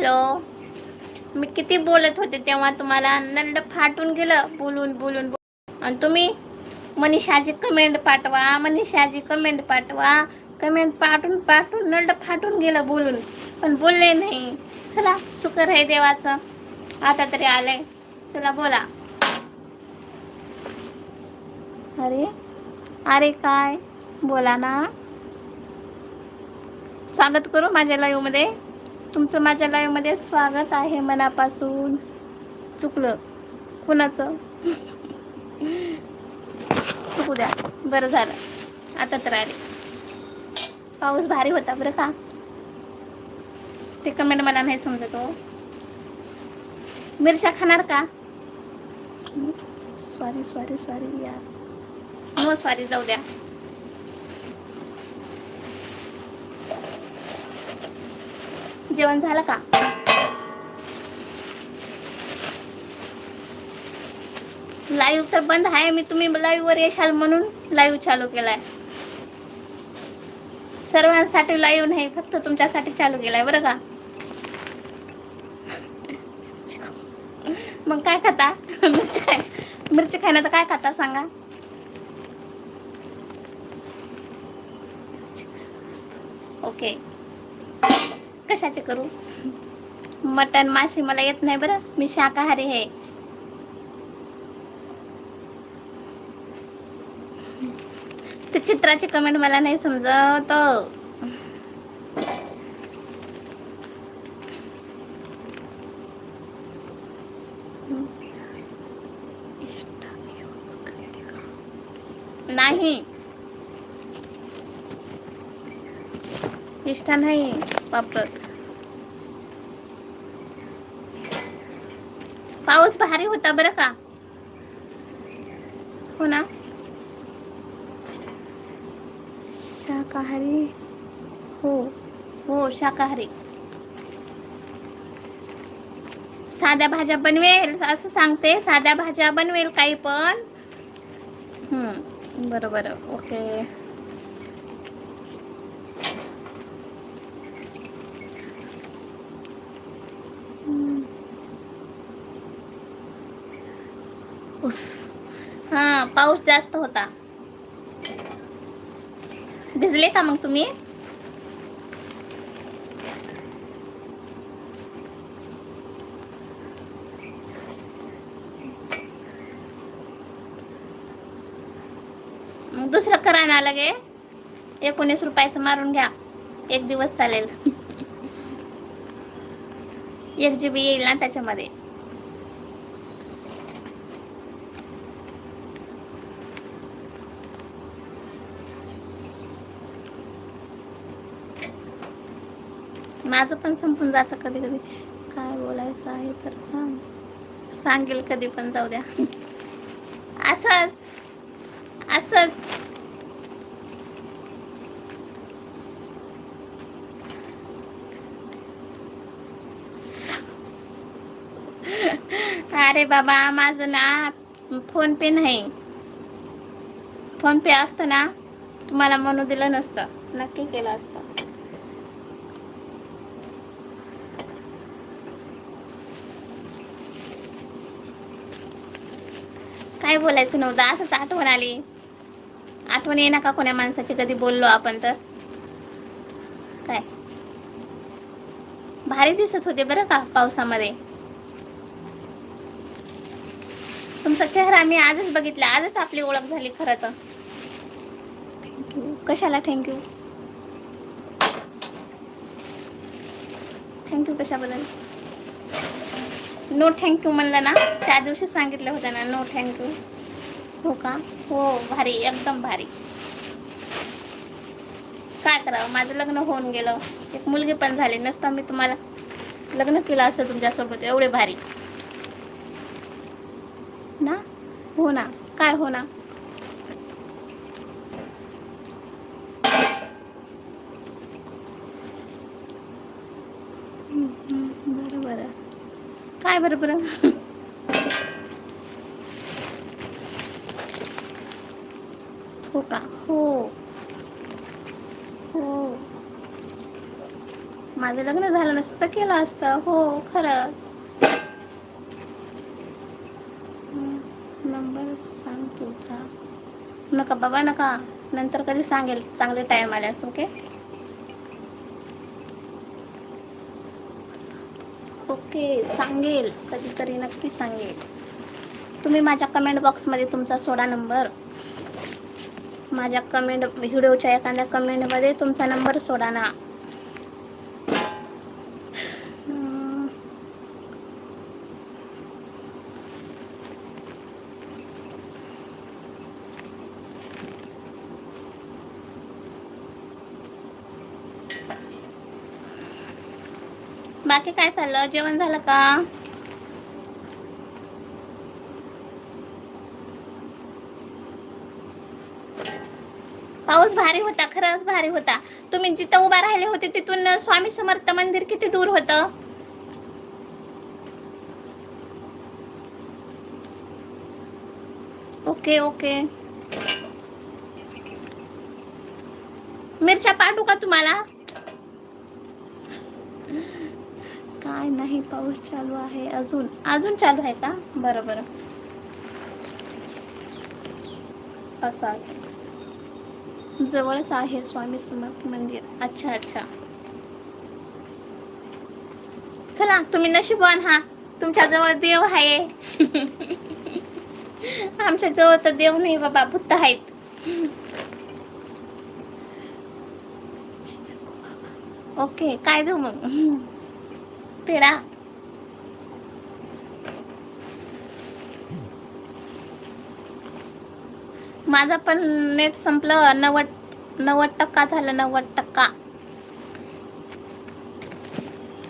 Hello. मी किती बोलत होते तेव्हा तुम्हाला नरड फाटून गेलं बोलून बोलून आणि तुम्ही मनीषाची कमेंट पाठवा मनीषाची कमेंट पाठवा. कमेंट पाठवून पाठवून नंड फाटून गेलं बोलून. पण बोलले नाही. चला सुकर आहे देवाचं. आता तरी आलंय. चला बोला. अरे अरे काय? बोला ना. स्वागत करू माझ्या लाईव्हमध्ये. तुमचं माझ्या लाईव्हमध्ये स्वागत आहे मनापासून. चुकलं. कुणाचं? चुकू द्या. बरं झालं. आता तर आले. पाऊस भारी होता बरं का? ते कमेंट मला नाही समजत हो. मिरच्या खाणार का? सॉरी सॉरी सॉरी यार. हो सॉरी जाऊ द्या. जेवण झालं का? लाईव्ह तर बंद आहे मी तुम्ही लाईव्ह वर येशाल म्हणून लाईव्ह चालू केलाय. सर्वांसाठी लाईव्ह नाही फक्त तुमच्यासाठी चालू केलाय बरं का? मग काय खाता? मिरची खाय मिरची खाण्याचं काय खाता सांगा? ओके कशाचे करू? मटन मासे मला येत नाही बरं. मी शाकाहारी आहे. ते चित्राची कमेंट मला नाही समजत. नाही. इष्टा नाही. वापरत पाऊस भारी होता बरं का? हो ना? शाकाहारी? हो. हो शाकाहारी. साध्या भाज्या बनवेल असं सांगते. साध्या भाज्या बनवेल काही पण. हम्म, बरं बरं. ओके. उस. हा पाऊस जास्त होता. भिजले का मग तुम्ही? मग दुसरं करा ना लगे एकोणीस रुपयाचं मारून घ्या. एक दिवस चालेल. एक जी बी येईल ना त्याच्यामध्ये. माझं पण संपून जातं कधी कधी. काय बोलायचं आहे तर सांग. सांगेल कधी पण जाऊ द्या. असंच. असंच. अरे बाबा माझं ना फोन पे नाही. फोन पे असतं ना तुम्हाला म्हणू दिलं नसतं. नक्की केलं असतं. काय बोलायचं नव्हतं असंच आठवण आली. आठवण ये का कोण्या माणसाची? कधी बोललो आपण तर. काय? भारी दिसत होते बरं का पावसामध्ये. तुमचा चेहरा मी आजच बघितला आजच आपली ओळख झाली खरं तर. थँक्यू कशाला थँक्यू थँक्यू कशाबद्दल? नो थँक्यू म्हणलं ना त्या दिवशी सांगितलं होतं ना नो थँक्यू हो का? हो भारी एकदम भारी. काय करावं? माझं लग्न होऊन गेलं. एक मुलगी पण झाली नसता मी तुम्हाला लग्न केलं असतं तुमच्यासोबत एवढे भारी. ना? हो ना. काय हो ना? Mm-hmm. काय बरं बरं? हो का? हो. हो. माझं लग्न झालं नसतं तर केलं असतं. हो खरंच. नंबर सांग तुझा. नका बाबा नका. नंतर कधी सांगेल चांगले टाईम आल्यास ओके ओके सांगेल. कधीतरी नक्की सांगेल. तुम्ही माझ्या कमेंट बॉक्समध्ये तुमचा सोडा नंबर माझ्या कमेंट व्हिडिओच्या एखाद्या कमेंटमध्ये तुमचा नंबर सोडा ना. बाकी काय चाललं? जेवण झालं का? पाऊस भारी होता खरंच भारी होता. तुम्ही जिथं उभा राहिले होते तिथून स्वामी समर्थ मंदिर किती दूर होतं? Okay okay. मिरच्या पाठवू का तुम्हाला? काय नाही पाऊस चालू आहे अजून. अजून चालू आहे का? बरं बरं. असं असं. जवळच आहे स्वामी समर्थ मंदिर. अच्छा अच्छा. चला तुम्ही नशीबवान हा. तुमच्या जवळ देव आहे. आमच्या जवळ तर देव नाही बाबा बुद्ध आहेत. ओके काय देऊ मग? पेढा माझं पण नेट संपलं नव्वद नव्वद टक्का झालं नव्वद टक्का.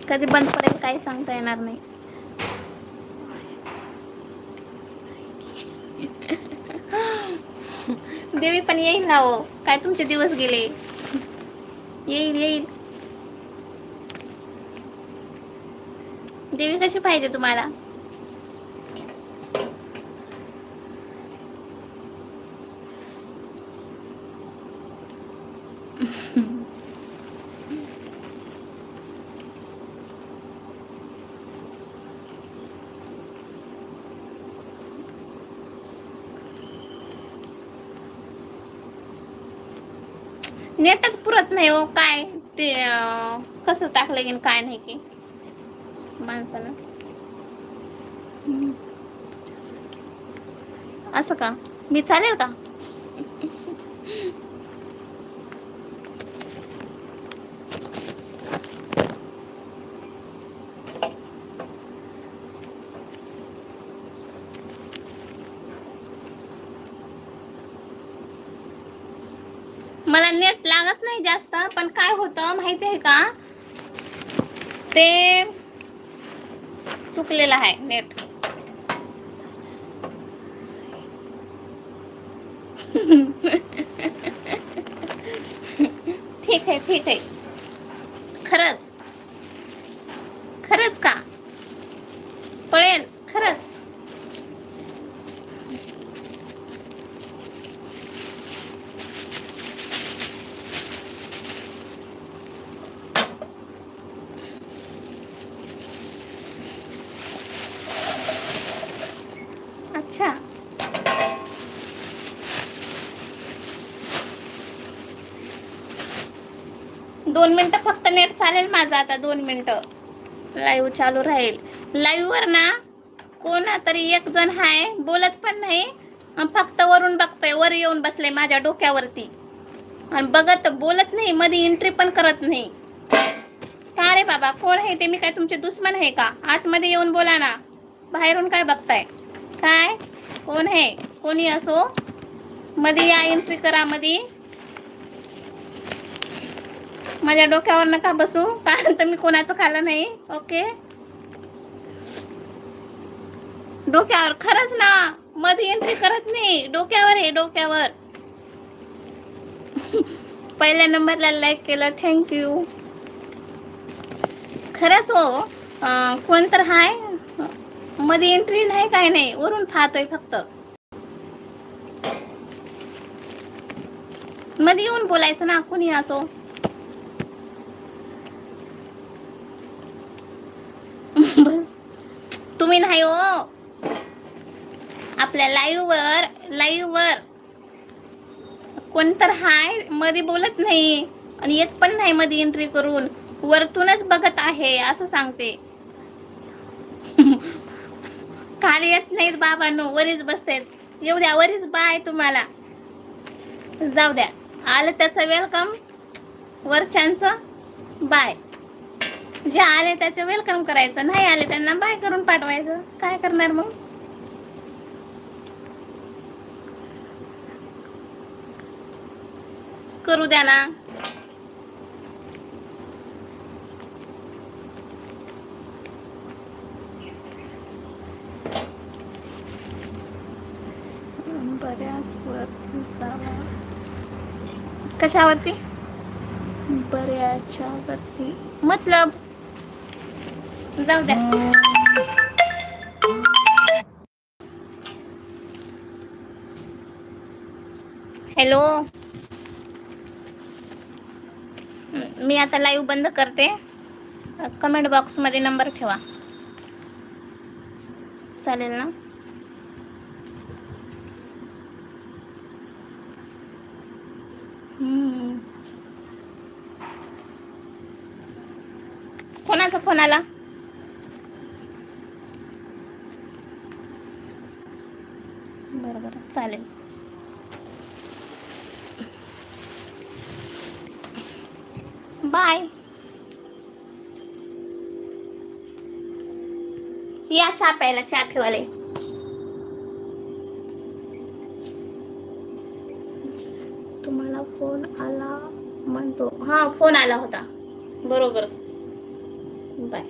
कधी बंद पडेल काही सांगता येणार नाही. देवी पण येईल ना हो. काय तुमचे दिवस गेले? येईल येईल. देवी कशी पाहिजे तुम्हाला? नेटच पुरत नाही हो काय ते कसं टाकलं की काय नाही की? माणसानं असं का? मी चालेल का? मला नेट लागत नाही जास्त पण काय होतं माहिती आहे का? ते चुकलेलं आहे नेट ठीक आहे ठीक आहे खरंच खरंच का पळेल खरंच अच्छा दोन मिनटं फक्त नेट चालेल माझं आता दोन मिनटं. लाईव्ह चालू राहील. लाईव्हवर ना कोण तरी एक जण हाय बोलत पण नाही. फक्त वरून बघतोय वर येऊन बसले माझ्या डोक्यावरती. आणि बघत बोलत नाही मध्ये एंट्री पण करत नाही. का रे बाबा कोण आहे ते? मी काय तुमचे दुश्मन आहे का? आतमध्ये येऊन बोला ना. बाहेरून काय बघताय? काय? कोण आहे? कोणी असो? मध्ये या एंट्री करा मध्ये माझ्या डोक्यावर नका बसू कारण तर मी कोणाचं खाल्लं नाही ओके डोक्यावर खरंच ना मध्ये एंट्री करत नाही डोक्यावर आहे डोक्यावर. पहिल्या नंबरला लाईक केलं थँक्यू खरंच हो कोण तर हायमध्ये एंट्री नाही काय नाही वरून खातोय फक्त. मध्ये येऊन बोलायचं ना कुणी असो. तुम्ही नाही हो. आपल्या लाईव्ह वर लाईव्ह वर. कोणतर हायमध्ये बोलत नाही. आणि येत पण नाही मध्ये एंट्री करून. वरतूनच बघत आहे असं सांगते. खाली येत नाहीत बाबांनो वरीच बसतायत. येऊ द्या वरीच बाय तुम्हाला. जाऊ द्या. आलं त्याचं वेलकम वरच्यांचं बाय जे आले त्याचं वेलकम करायचं. नाही आले त्यांना बाय करून पाठवायचं. काय करणार मग? करू द्या ना. बऱ्याच वरती जावा. कशावरती? बऱ्याच्या वरती. मतलब जाऊ द्या हॅलो मी आता लाईव्ह बंद करते. कमेंट बॉक्समध्ये नंबर ठेवा. चालेल ना हम्म. कोणाचा फोन आला बरं बरं चालेल. बाय या चहा प्यायला चहा ठेवाले तुम्हाला फोन आला म्हणतो. हा फोन आला होता. बरोबर. बाय